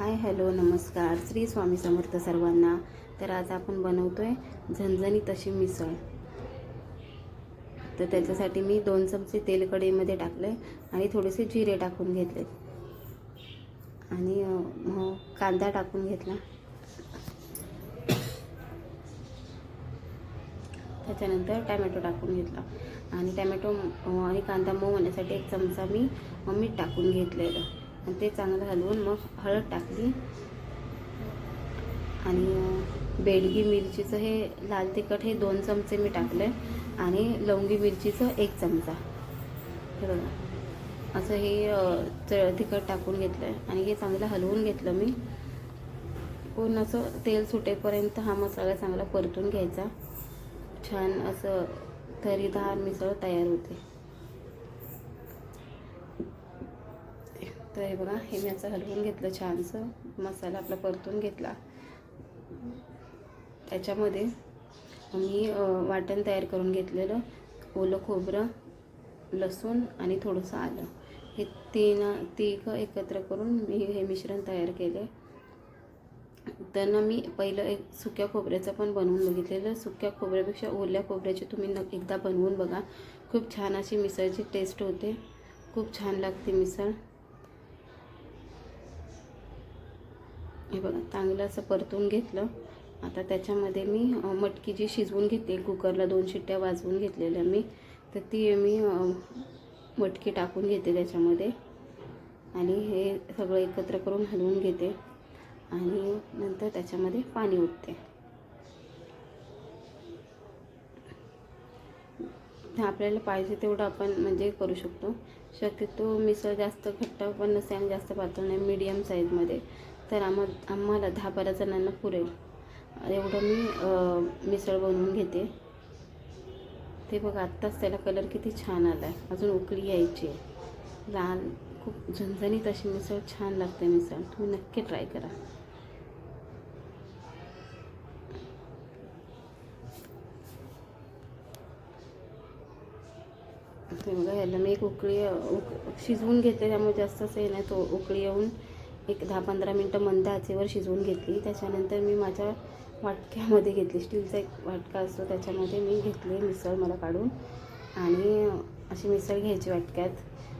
Hi hello नमस्कार. श्री स्वामी समर्थ सर्वांना. तर आज आपण बनवतो आहे झणझणीत अशी मिसळ. तर त्याच्यासाठी मी दोन चमचे तेल कढईमध्ये टाकले आणि थोडेसे जिरे टाकून घेतले आणि मग कांदा टाकून घेतला. त्याच्यानंतर टॅमॅटो टाकून घेतला. आणि टॅमॅटो आणि कांदा मऊ होण्यासाठी एक चमचा मी मीठ टाकून घेतलेलं. आणि ते चांगलं हलवून मग हळद टाकली. आणि बेडगी मिरचीचं हे लाल तिखट हे दोन चमचे मी टाकले आणि लवंगी मिरचीचं एक चमचा. हे बघा. असं हे च तिखट टाकून घेतलं आहे आणि हे चांगलं हलवून घेतलं मी. पूर्ण असं तेल सुटेपर्यंत हा मसाला चांगला परतून घ्यायचा. छान असं तरीदार मिसळ तयार होते. तर हे बघा हे मी असं हलवून घेतलं छानसं. मसाला आपला परतून घेतला. त्याच्यामध्ये मी वाटण तयार करून घेतलेलं ओलं खोबरं लसूण आणि थोडंसं आलं. हे तीन तिघं एकत्र करून मी हे मिश्रण तयार केले तर मी पहिलं एक सुक्या खोबऱ्याचं पण बनवून बघितलेलं. सुक्या खोबऱ्यापेक्षा ओल्या खोबऱ्याची तुम्ही न एकदा बनवून बघा. खूप छान अशी मिसळची टेस्ट होते. खूप छान लागते मिसळ. हे बघा चांगलं असं परतून घेतलं. आता त्याच्यामध्ये मी मटकी जी शिजवून घेतली कुकरला दोन शिट्ट्या वाजवून घेतलेल्या मी तर ती मी मटकी टाकून घेते त्याच्यामध्ये. आणि हे सगळं एकत्र करून हलवून घेते. आणि नंतर त्याच्यामध्ये पाणी उठते आपल्याला पाहिजे तेवढं आपण म्हणजे करू शकतो. शक्यतो मिसळ जास्त घट्ट पण नसते आणि जास्त पातळ नाही मीडियम साईजमध्ये तर आम्हा आम्हाला दहा बारा जणांना पुरेल. एवढं मी मिसळ बनवून घेते. ते बघा आत्ताच त्याला कलर किती छान आला आहे अजून उकळी यायची आहे. लाल खूप झणझणीत अशी मिसळ छान लागते मिसळ. तुम्ही नक्की ट्राय करा. ते बघा ह्याला मी एक उकळी उक शिजवून घेते. त्यामुळे जास्त असं हे नाही तो उकळी येऊन एक दहा पंधरा मिनटं मंद आचेवर शिजवून घेतली. त्याच्यानंतर मी माझ्या वाटक्यामध्ये घेतली. स्टीलचा एक वाटका असतो त्याच्यामध्ये मी घेतली मिसळ मला काढून. आणि अशी मिसळ घ्यायची वाटक्यात.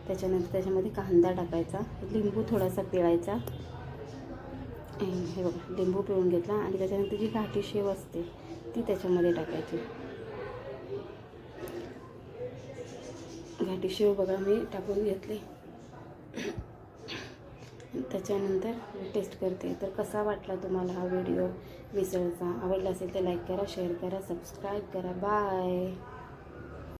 त्याच्यानंतर त्याच्यामध्ये कांदा टाकायचा. लिंबू थोडासा पिळायचा. हे बघा लिंबू पिळून घेतला. आणि त्याच्यानंतर जी घाटी शेव असते ती त्याच्यामध्ये टाकायची. घाटी शेव बघा मी टाकून घेतली. त्याच्यानंतर टेस्ट करते. तर कसा वाटला तुम्हाला हा व्हिडिओ? मिसळचा. आवडला असेल तर लाईक करा शेअर करा सबस्क्राईब करा. बाय